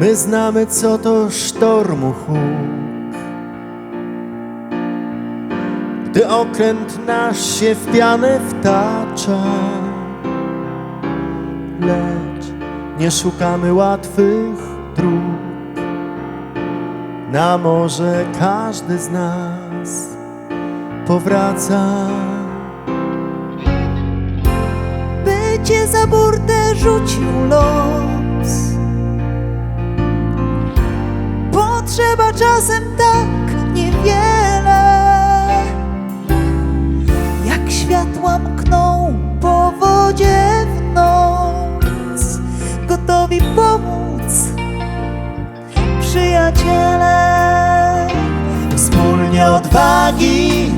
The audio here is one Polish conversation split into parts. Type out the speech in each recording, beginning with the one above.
My znamy, co to sztormu huk. Gdy okręt nasz się w pianę wtacza, lecz nie szukamy łatwych dróg. Na morze każdy z nas powraca. by cię za burtę rzucił los. Potrzeba czasem tak niewiele, jak światła mkną po wodzie w noc, gotowi pomóc przyjaciele. Wspólnie odwagi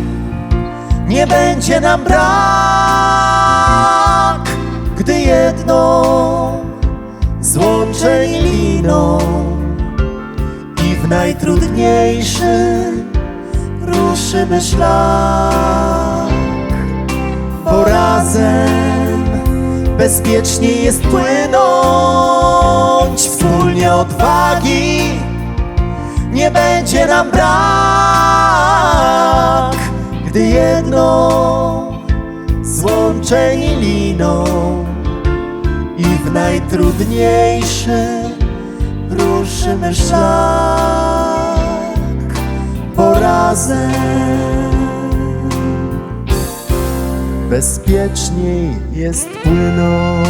nie będzie nam brak, w najtrudniejszy ruszymy szlak, bo razem bezpieczniej jest płynąć. Wspólnie odwagi nie będzie nam brak, gdy jedną złączeni liną i w najtrudniejszy ruszymy szlak, bo razem bezpieczniej jest płynąć.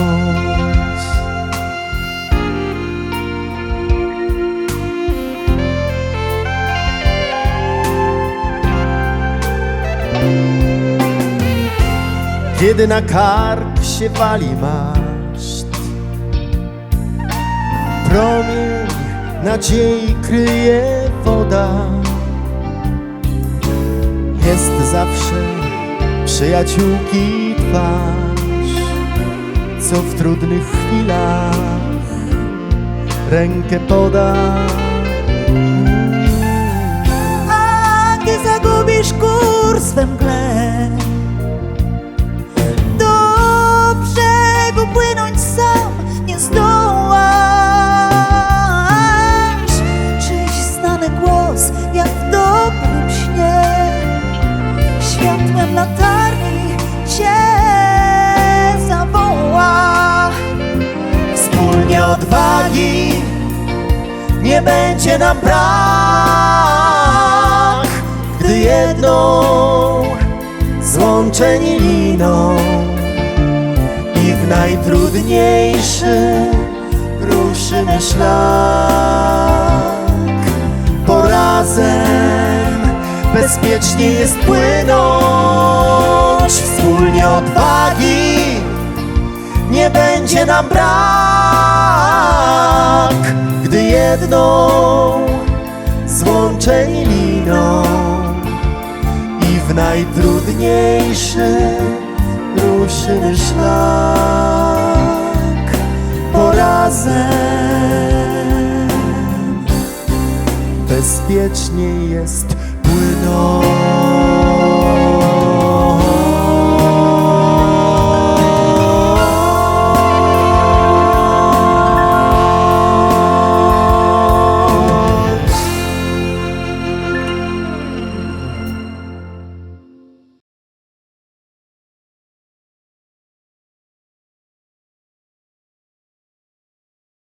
Kiedy na kark się wali maszt Promień nadziei kryje woda. Jest zawsze przyjaciółki twarz Co w trudnych chwilach rękę poda odwagi nie będzie nam brak, gdy jedną złączeni liną i w najtrudniejszy ruszymy szlak, bo razem bezpiecznie jest płynąć. Wspólnie odwagi nie będzie nam brak, gdy jedną złączeni liną i w najtrudniejszy ruszymy szlak, bo razem bezpieczniej jest płynąć.